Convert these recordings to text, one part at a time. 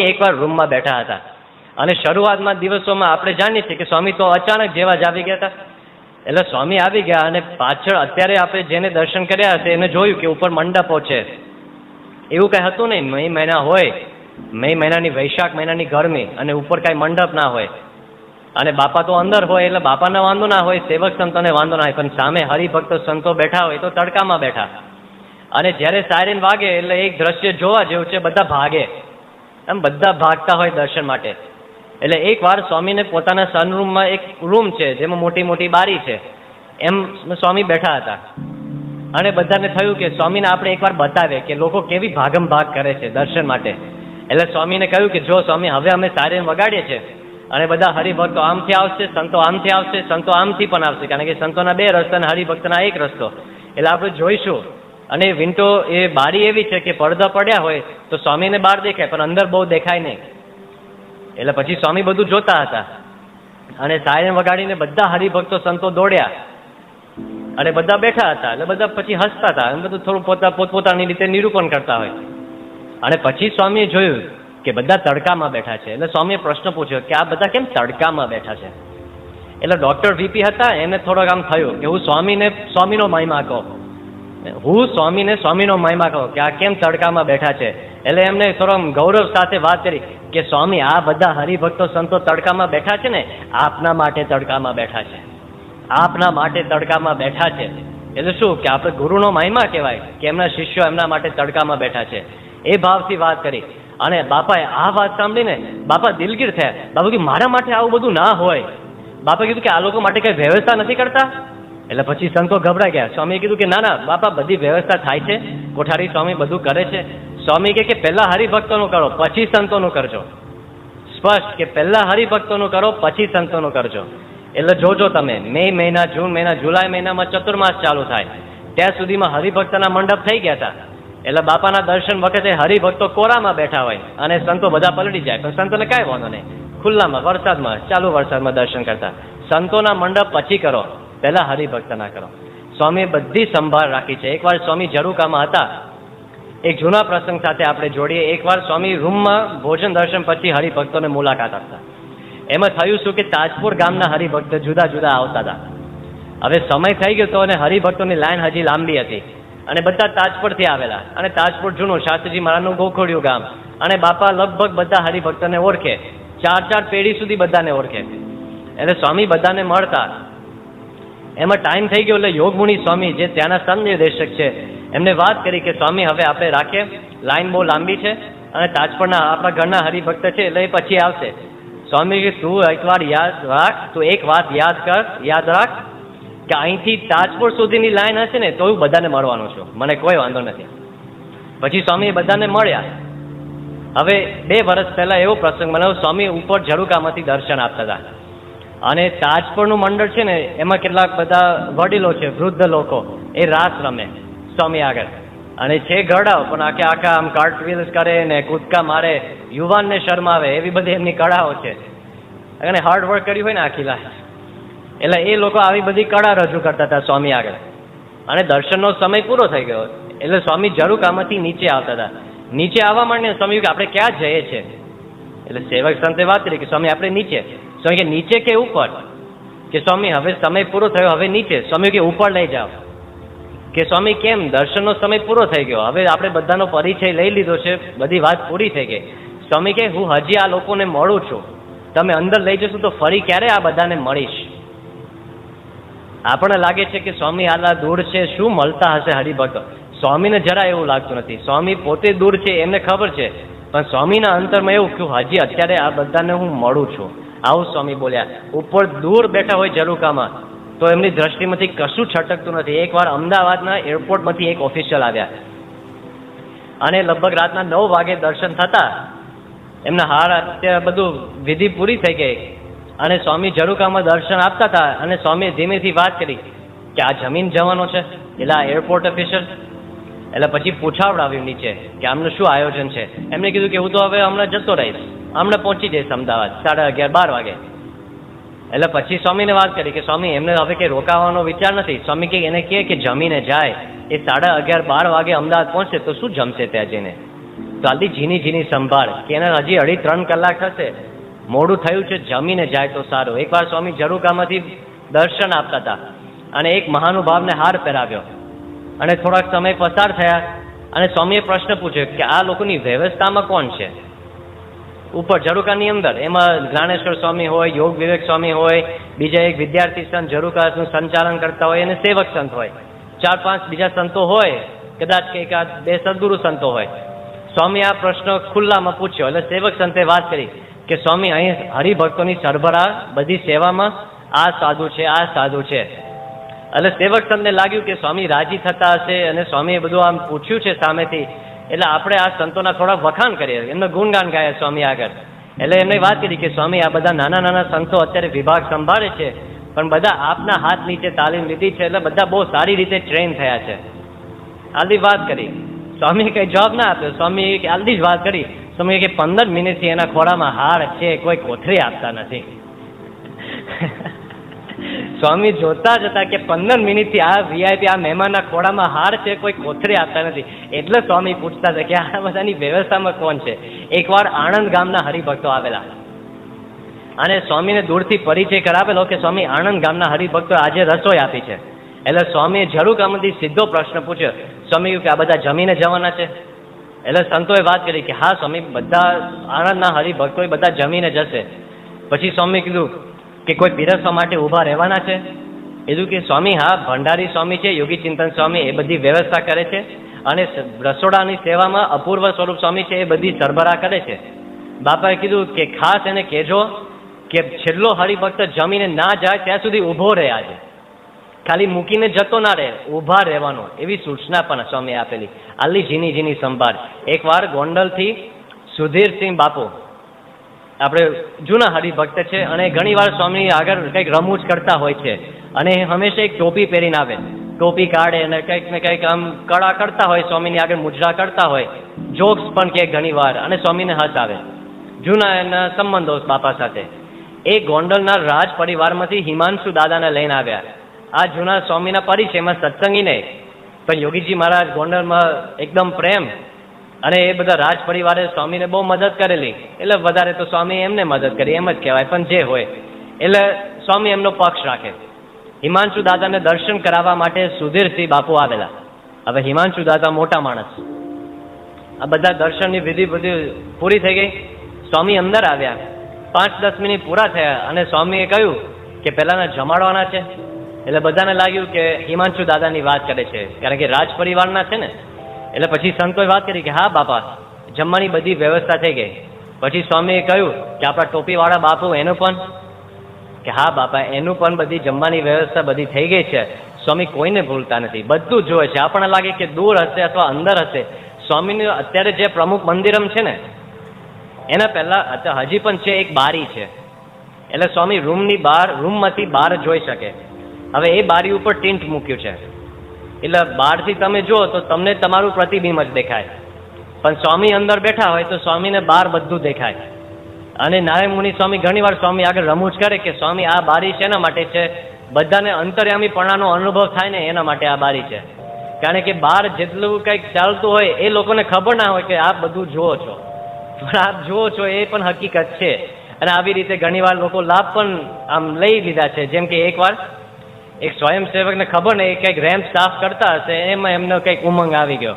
એકવાર રૂમમાં બેઠા હતા. અને શરૂઆતમાં દિવસોમાં આપણે જાણીએ છીએ કે સ્વામી તો અચાનક જેવા જ આવી ગયા હતા. એટલે સ્વામી આવી ગયા અને પાછળ અત્યારે આપણે જેને દર્શન કર્યા હશે એને જોયું કે ઉપર મંડપો છે. એવું કંઈ હતું નહીં. મે મહિના હોય મે મહિનાની વૈશાખ મહિનાની ગરમી અને ઉપર કાંઈ મંડપ ના હોય. અને બાપા તો અંદર હોય એટલે બાપાને વાંધો ના હોય, સેવક સંતોને વાંધો ના હોય. પણ સામે હરિભક્તો સંતો બેઠા હોય તો તડકામાં બેઠા. અને જ્યારે સાયરન વાગે એટલે એક દ્રશ્ય જોવા જેવું છે, બધા ભાગે. એમ બધા ભાગતા હોય દર્શન માટે. એટલે એકવાર સ્વામીને પોતાના સનરૂમમાં એક રૂમ છે, જેમાં મોટી મોટી બારી છે. એમ સ્વામી બેઠા હતા. અને બધાને થયું કે સ્વામીને આપણે એકવાર બતાવે કે લોકો કેવી ભાગમ ભાગ કરે છે દર્શન માટે. એટલે સ્વામીને કહ્યું કે જો સ્વામી, હવે અમે સારી વગાડીએ છીએ અને બધા હરિભક્તો આમથી આવશે, સંતો આમથી આવશે, સંતો આમથી પણ આવશે. કારણ કે સંતોના બે રસ્તા અને હરિભક્તના એક રસ્તો. એટલે આપણે જોઈશું અને વિન્ટો એ બારી એવી છે કે પડદા પડ્યા હોય તો સ્વામીને બહાર દેખાય, પણ અંદર બહુ દેખાય નહીં. એટલે પછી સ્વામી બધું જોતા હતા. અને સાયરન વગાડીને બધા હરિભક્તો સંતો દોડ્યા. અને બધા બેઠા હતા, એટલે બધા પછી હસતા હતા. અને બધું થોડું પોતા પોતપોતાની રીતે નિરૂપણ કરતા હોય. અને પછી સ્વામીએ જોયું કે બધા તડકામાં બેઠા છે. એટલે સ્વામીએ પ્રશ્ન પૂછ્યો કે આ બધા કેમ તડકામાં બેઠા છે? એટલે ડૉક્ટર વીપી હતા, એને થોડોક આમ થયું કે હું સ્વામીને, સ્વામીનો મહિમા કહું. હું સ્વામીને સ્વામીનો મહિમા કહો કે આ કેમ તડકામાં બેઠા છે? એટલે એમને થોડો ગૌરવ સાથે વાત કરી કે સ્વામી, આ બધા હરિભક્તો સંતો તડકામાં બેઠા છે ને? આપના માટે તડકામાં બેઠા છે. આપના માટે તડકામાં બેઠા છે. એટલે શું કે આપણે ગુરુનો મહિમા કહેવાય કે એમના શિષ્યો એમના માટે તડકામાં બેઠા છે. એ ભાવથી વાત કરી. અને બાપાએ આ વાત સાંભળીને બાપા દિલગીર થયા. બાપા કે મારા માટે આવું બધું ના હોય. બાપા કીધું કે આ લોકો માટે કઈ વ્યવસ્થા નથી કરતા? એટલે પછી સંતો ગભરાઈ ગયા. સ્વામીએ કીધું કે, ના ના, બાપા, બધી વ્યવસ્થા થાય છે. કોઠારી સ્વામી બધું કરે છે. સ્વામી કે, પહેલા હરિભક્તોનું કરો, પછી સંતોનું કરજો. સ્પષ્ટ કે, પહેલા હરિભક્તોનું કરો, પછી સંતોનું કરજો. એટલે જોજો તમે, મે મહિના, જૂન મહિના, જુલાઈ મહિનામાં ચતુર્માસ ચાલુ થાય. ત્યાં સુધીમાં હરિભક્તના મંડપ થઈ ગયા હતા. એટલે બાપાના દર્શન વખતે હરિભક્તો કોરામાં બેઠા હોય અને સંતો બધા પલટી જાય. પણ સંતોને કાંઈ વાંધો નહીં. ખુલ્લામાં, વરસાદમાં, ચાલુ વરસાદમાં દર્શન કરતા. સંતોના મંડપ પછી કરો. પહેલા હરિભક્તના કરો. સ્વામીએ બધી સંભાળ રાખી છે. એકવાર સ્વામી ઝરૂકામાં હતા, એક જૂના પ્રસંગ સાથે આપણે જોડીએ. એકવાર સ્વામી રૂમમાં ભોજન દર્શન પછી હરિભક્તોને મુલાકાત આપતા. એમાં થયું શું કે તાજપુર ગામના હરિભક્ત જુદા જુદા આવતા હતા. હવે સમય થઈ ગયો તો અને હરિભક્તોની લાઈન હજી લાંબી હતી. અને બધા તાજપુરથી આવેલા. અને તાજપુર જૂનું શાસ્ત્રીજી મહારાજનું ગોખોડિયું ગામ. અને બાપા લગભગ બધા હરિભક્તોને ઓળખે. ચાર ચાર પેઢી સુધી બધાને ઓળખે. એટલે સ્વામી બધાને મળતા. એમાં ટાઈમ થઈ ગયો એટલે યોગમુનિ સ્વામી જે ત્યાંના સંનિર્દેશક છે, એમને વાત કરી કે સ્વામી હવે આપણે રાખીએ લાઈન બહુ લાંબી છે અને તાજપરના આપણા ઘરના હરિભક્ત છે એટલે એ પછી આવશે. સ્વામી તું એકવાર યાદ રાખ, તું એક વાત યાદ કર, યાદ રાખ કે અહીંથી તાજપુર સુધીની લાઈન હશે ને તો હું બધાને મળવાનું છું. મને કોઈ વાંધો નથી. પછી સ્વામી બધાને મળ્યા. હવે બે વર્ષ પહેલાં એવો પ્રસંગ મને સ્વામી ઉપર ઝરૂકામાંથી દર્શન આપતા હતા. અને તાજપુરનું મંડળ છે ને, એમાં કેટલાક બધા વડીલો છે, વૃદ્ધ લોકો, એ રાસ રમે, સ્વામી આગળ. અને છે ગળાઓ પણ આખે આખા આમ કાર્ટવીલ્સ કરે ને કૂદકા મારે, યુવાનને શરમાવે, એવી બધી એમની કળાઓ છે. અને હાર્ડ વર્ક કર્યું હોય ને આખી લાઈફ એટલે એ લોકો આવી બધી કળા રજૂ કરતા હતા સ્વામી આગળ. અને દર્શનનો સમય પૂરો થઈ ગયો. એટલે સ્વામી જરૂર ઝરૂકામાંથી નીચે આવતા હતા. નીચે આવવા માંડીને સ્વામી આપણે ક્યાં જઈએ છે એટલે સેવક સંતે વાત કરી કે સ્વામી, આપણે નીચે. સ્વામી કે નીચે કે ઉપર? કે સ્વામી, હવે સમય પૂરો થયો, હવે નીચે. સ્વામી કે ઉપર લઈ જાઓ. કે સ્વામી, કેમ? દર્શનનો સમય પૂરો થઈ ગયો. હવે આપણે બધાનો પરિચય લઈ લીધો છે. બધી વાત પૂરી થઈ ગઈ. સ્વામી કે, હું હજી આ લોકોને મળું છું. તમે અંદર લઈ જશો તો ફરી ક્યારે આ બધાને મળીશ? આપણને લાગે છે કે સ્વામી આલા દૂર છે, શું મળતા હશે હરિભક્તો? સ્વામીને જરા એવું લાગતું નથી. સ્વામી પોતે દૂર છે, એમને ખબર છે. પણ સ્વામીના અંતરમાં એવું કે હજી અત્યારે આ બધાને હું મળું છું. આવું સ્વામી બોલ્યા, ઉપર દૂર બેઠા હોય ઝરૂકામાં તો એમની દ્રષ્ટિમાંથી કશું છટકતું નથી. એકવાર અમદાવાદના એરપોર્ટમાંથી એક ઓફિશિયલ આવ્યા. અને લગભગ રાતના નવ વાગે દર્શન થતા, એમના હાર અત્યારે બધું વિધિ પૂરી થઈ ગઈ. અને સ્વામી ઝરૂકામાં દર્શન આપતા હતા અને સ્વામી ધીમેથી વાત કરી કે, આ જમીન જવાનો છે? એટલે આ એરપોર્ટ ઓફિશિયલ? એટલે પછી પૂછાવડાવ્યું નીચે કે, આમનું શું આયોજન છે? એમને કીધું કે, હું તો હવે હમણાં જતો રહીશ. હમણાં પહોંચી જઈશ અમદાવાદ, સાડા અગિયાર, બાર વાગે. એટલે પછી સ્વામીને વાત કરી કે સ્વામી, એમને હવે કંઈ રોકાવાનો વિચાર નથી. સ્વામી કે એને કહે કે જમીને જાય. એ સાડા અગિયાર, બાર વાગે અમદાવાદ પહોંચશે તો શું જમશે ત્યાં જઈને? તો આટલી ઝીની ઝીની સંભાળ. કે એને હજી અઢી ત્રણ કલાક થશે. મોડું થયું છે, જમીને જાય તો સારું. એકવાર સ્વામી ઝરૂકામાંથી દર્શન આપતા હતા અને એક મહાનુભાવને હાર પહેરાવ્યો. અને થોડાક સમય પસાર થયા અને સ્વામીએ પ્રશ્ન પૂછ્યો કે આ લોકોની વ્યવસ્થામાં કોણ છે? ઉપર ઝરૂકાની અંદર. એમાં જ્ઞાનેશ્વર સ્વામી હોય, યોગ વિવેક સ્વામી હોય, બીજા એક વિદ્યાર્થી સંત ઝરૂકાનું સંચાલન કરતા હોય અને સેવક સંત હોય. ચાર પાંચ બીજા સંતો હોય, કદાચ કે એકાદ બે સદગુરુ સંતો હોય. સ્વામી આ પ્રશ્ન ખુલ્લામાં પૂછ્યો, એટલે સેવક સંતે વાત કરી કે સ્વામી, અહીં હરિભક્તોની સરભરા બધી સેવામાં આ સાધુ છે, આ સાધુ છે. એટલે સેવક સંતને લાગ્યું કે સ્વામી રાજી થતા હશે અને સ્વામીએ બધું આમ પૂછ્યું છે સામેથી એટલે આપણે આ સંતોના થોડા વખાણ કરીએ. એમનો ગુણગાન ગાયા સ્વામી આગળ. એટલે એમને વાત કરી કે, સ્વામી, આ બધા નાના નાના સંતો અત્યારે વિભાગ સંભાળે છે, પણ બધા આપના હાથ નીચે તાલીમ લીધી છે, એટલે બધા બહુ સારી રીતે ટ્રેન થયા છે. આલદી વાત કરી. સ્વામી કઈ જવાબ ના આપ્યો. સ્વામી આલદી જ વાત કરી. સ્વામી કે, પંદર મિનિટથી એના ખોળામાં હાડ છે, કોઈ કોથળી આપતા નથી. સ્વામી જોતા જ હતા કે પંદર મિનિટથી આ વીઆઈપી આ મહેમાનના ખોળામાં હાર છે, કોઈ કોથરે આપતા નથી. એટલે સ્વામી પૂછતા હતા કે આ બધાની વ્યવસ્થામાં કોણ છે? એકવાર આણંદ ગામના હરિભક્તો આવેલા. અને સ્વામીને દૂરથી પરિચય કરાવેલો કે સ્વામી, આણંદ ગામના હરિભક્તો આજે રસોઈ આપી છે. એટલે સ્વામીએ ઝરૂકામાંથી સીધો પ્રશ્ન પૂછ્યો. સ્વામી કે આ બધા જમીને જવાના છે? એટલે સંતોએ વાત કરી કે હા સ્વામી, બધા આણંદના હરિભક્તો બધા જમીને જશે. પછી સ્વામી કીધું કે કોઈ પીરસવા માટે ઊભા રહેવાના છે? કીધું કે સ્વામી, હા, ભંડારી સ્વામી છે, યોગી ચિંતન સ્વામી, એ બધી વ્યવસ્થા કરે છે અને રસોડાની સેવામાં અપૂર્વ સ્વરૂપ સ્વામી છે, એ બધી સરભરા કરે છે. બાપાએ કીધું કે ખાસ એને કહેજો કે છેલ્લો હરિભક્ત જમીને ના જાય, ત્યાં સુધી ઊભો રહે આજે. ખાલી મૂકીને જતો ના રહે, ઊભા રહેવાનો. એવી સૂચના પણ સ્વામી આપેલી. આલી ઝીની ઝીની સંભાળ. એકવાર ગોંડલથી સુધીરસિંહ બાપુ આપણે જૂના હરિભક્ત છે અને ઘણીવાર સ્વામી આગળ કંઈક રમૂજ કરતા હોય છે. અને હંમેશા એક ટોપી પહેરીને આવે. ટોપી કાઢે અને કંઈક ને કંઈક આમ કળા કરતા હોય, સ્વામીની આગળ મુજરા કરતા હોય. જોક્સ પણ કે ઘણીવાર અને સ્વામીને હસાવે જૂના એના સંબંધો બાપા સાથે. એ ગોંડલના રાજ પરિવારમાંથી હિમાંશુ દાદાને લઈને આવ્યા. આ જૂના સ્વામીના પરિચયમાં સત્સંગી નહીં. પણ યોગીજી મહારાજ ગોંડલમાં એકદમ પ્રેમ અને એ બધા રાજ પરિવારે સ્વામીને બહુ મદદ કરેલી. એટલે વધારે તો સ્વામી એમને મદદ કરી, એમ જ કહેવાય, પણ જે હોય. એટલે સ્વામી એમનો પક્ષ રાખે. હિમાંશુ દાદાને દર્શન કરાવવા માટે સુધીરસિંહ બાપુ આવેલા. હવે હિમાંશુ દાદા મોટા માણસ. આ બધા દર્શનની વિધિ બધી પૂરી થઈ ગઈ. સ્વામી અંદર આવ્યા. પાંચ દસ મિનિટ પૂરા થયા અને સ્વામીએ કહ્યું કે પહેલાંના જમાડવાના છે. એટલે બધાને લાગ્યું કે હિમાંશુ દાદાની વાત કરે છે. કારણ કે રાજ પરિવારના છે ને એટલે પછી સંતોએ વાત કરી કે, હા, બાપા, જમવાની બધી વ્યવસ્થા થઈ ગઈ. પછી સ્વામીએ કહ્યું કે, આપણા ટોપીવાળા બાપુ એનું પણ કે, હા, બાપા, એનું પણ બધી જમવાની વ્યવસ્થા બધી થઈ ગઈ છે. સ્વામી કોઈને ભૂલતા નથી. બધું જોવે છે. આપણને લાગે કે દૂર હશે અથવા અંદર હશે. સ્વામીનું અત્યારે જે પ્રમુખ મંદિરમ છે ને, એના પહેલાં હજી પણ છે એક બારી છે. એટલે સ્વામી રૂમની બહાર રૂમમાંથી બહાર જોઈ શકે. હવે એ બારી ઉપર ટિન્ટ મૂક્યું છે. એટલે બહારથી તમે જુઓ તો તમને તમારું પ્રતિબિંબ જ દેખાય. પણ સ્વામી અંદર બેઠા હોય તો સ્વામીને બહાર બધું દેખાય. અને નારાયણ મુનિ સ્વામી ઘણીવાર સ્વામી આગળ રમૂજ કરે કે સ્વામી, આ બારી શેના માટે છે? બધાને અંતર્યામીપણાનો અનુભવ થાય ને એના માટે આ બારી છે. કારણ કે બહાર જેટલું કંઈક ચાલતું હોય એ લોકોને ખબર ના હોય કે આપ બધું જુઓ છો. પણ આપ જુઓ છો એ પણ હકીકત છે. અને આવી રીતે ઘણીવાર લોકો લાભ પણ આમ લઈ લીધા છે. જેમ કે એકવાર એક સ્વયંસેવકને ખબર નહીં, કંઈક રેમ્પ સાફ કરતા હશે, એમાં એમનો કંઈક ઉમંગ આવી ગયો.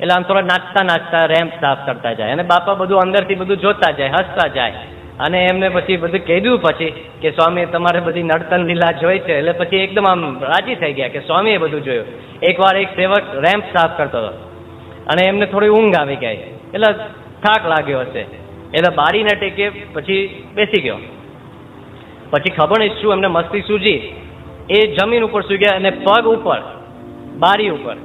એટલે આમ થોડા નાચતા નાચતા રેમ્પ સાફ કરતા જાય. અને બાપા બધું અંદરથી બધું જોતા જાય, હસતા જાય. અને એમને પછી બધું કીધું પછી કે સ્વામી તમારે બધી નડતન લીલા જોઈ છે. એટલે પછી એકદમ આમ રાજી થઈ ગયા કે, સ્વામીએ બધું જોયું. એકવાર એક સેવક રેમ્પ સાફ કરતો હતો. અને એમને થોડી ઊંઘ આવી ગઈ. એટલે થાક લાગ્યો હશે. એટલે બારીને ટેકે પછી બેસી ગયો. પછી ખબર નહીં શું એમને મસ્તી સૂજી. એ જમીન ઉપર સૂઈ ગયા અને પગ ઉપર બારી ઉપર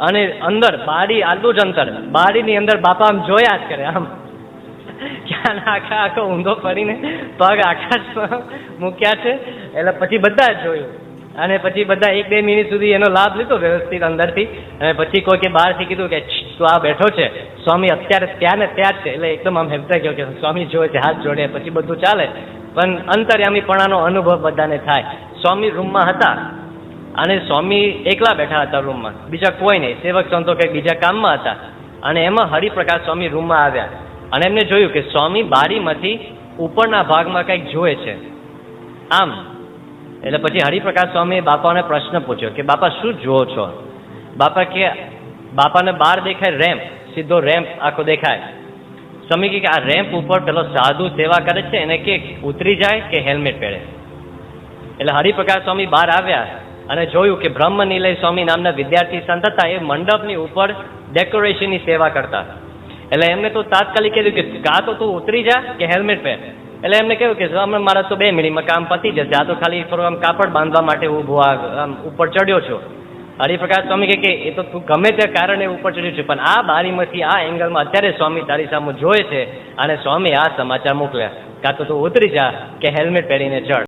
અને અંદર બારી આટલું જ અંતર બારીની અંદર બાપા આમ જોયા જ કરે આમ. ક્યાં આખા આખો ઊંધો ફરીને પગ આકાશમાં મૂક્યા છે. એટલે પછી બધા જ જોયું. અને પછી બધા એક બે મિનિટ સુધી એનો લાભ લીધો વ્યવસ્થિત અંદરથી. અને પછી કોઈ કે બહારથી કીધું કે "છ, તું આ બેઠો છે. સ્વામી અત્યારે ત્યાં ને ત્યાં જ છે. એટલે એકદમ આમ હેમતા ગયો કે સ્વામી જોવે છે હાથ જોડે પછી બધું ચાલે. પણ અંતર્યામીપણાનો અનુભવ બધાને થાય. સ્વામી રૂમમાં હતા અને સ્વામી એકલા બેઠા હતા રૂમમાં. બીજા કોઈ નહીં. સેવક સંતો કંઈક બીજા કામમાં હતા. અને એમાં હરિપ્રકાશ સ્વામી રૂમમાં આવ્યા. અને એમને જોયું કે સ્વામી બારીમાંથી ઉપરના ભાગમાં કંઈક જોવે છે. આમ, એટલે પછી હરિપ્રકાશ સ્વામીએ બાપાને પ્રશ્ન પૂછ્યો કે, બાપા, શું જુઓ છો? બાપા કે, બાપાને બહાર દેખાય રેમ્પ. સીધો રેમ્પ આખો દેખાય. સ્વામી કે, આ રેમ્પ ઉપર પેલો સાધુ સેવા કરે છે. એને કે, ઉતરી જાય કે હેલ્મેટ પહેરે? એટલે હરિપ્રકાશ સ્વામી બહાર આવ્યા અને જોયું કે બ્રહ્મ નિલય સ્વામી નામના વિદ્યાર્થી સંત હતા, એ મંડપની ઉપર ડેકોરેશનની સેવા કરતા એટલે એમને તો તાત્કાલિક કીધું કે કાં તો તું ઉતરી જા કે હેલ્મેટ પહેર. એટલે એમને કહ્યું કે હમણાં મારા તો બે મિનિટમાં કામ પતી જશે, આ તો ખાલી થોડું આમ કાપડ બાંધવા માટે ઊભો આમ ઉપર ચડ્યો છું. હરિપ્રકાશ સ્વામી કે એ તો તું ગમે તે કારણે ઉપર ચડ્યું છે, પણ આ બારીમાંથી, આ એંગલમાં અત્યારે સ્વામી તારી સામે જોયે છે અને સ્વામી આ સમાચાર મોકલ્યા. કાં તો તું ઉતરી જા કે હેલ્મેટ પહેરીને ચડ.